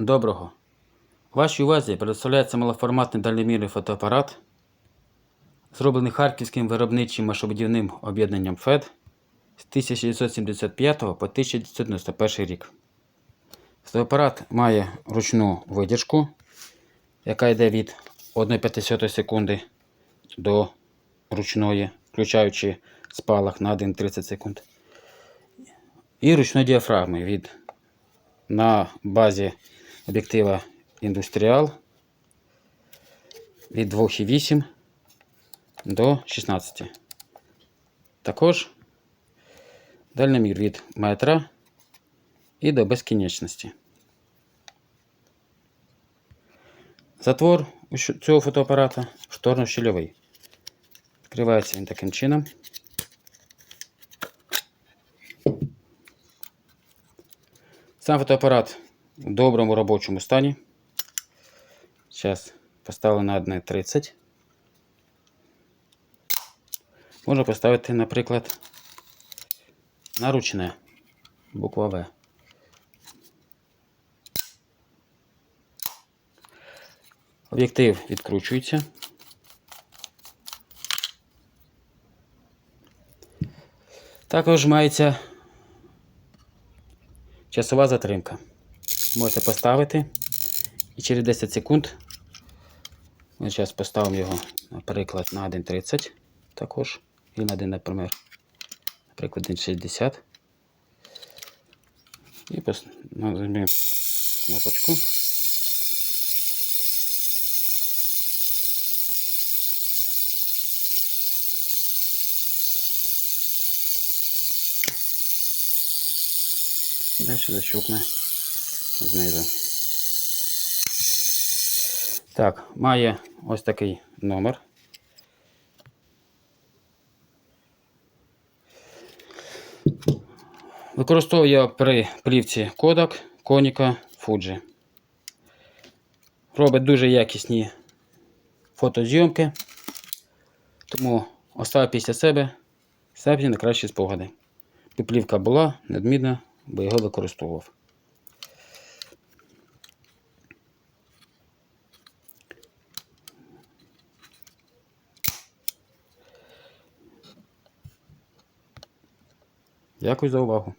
Доброго. Вашій увазі представляється малоформатний дальномірний фотоапарат, зроблений харківським виробничим машинобудівним об'єднанням ФЕД з 1975 по 1991 рік. Фотоапарат має ручну видержку, яка йде від 1,5 секунди до ручної, включаючи спалах на 1,30 секунд. І ручної діафрагми від на базі об'єктива індустріал від 2,8 до 16. Також дальномір від метра і до безкінечності. Затвор цього фотоапарата шторно-щільовий. Відкривається він таким чином. Сам фотоапарат в доброму робочому стані. Зараз поставлю на 1.30. Можна поставити, наприклад, на ручне буква В. Об'єктив відкручується. Також мається часова затримка. Можете поставити і через 10 секунд. Ми зараз поставимо його, наприклад, на 1.30 також. І на 1, наприклад, наприклад, 1.60. І нажмемо кнопочку. І далі защукне знизу. Так, має ось такий номер. Використовую я при плівці Kodak, Konica, Fuji. Робить дуже якісні фотозйомки, тому оставив після себе самі найкращі спогади. І плівка була надмірна, бо його використовував. Дякую за увагу.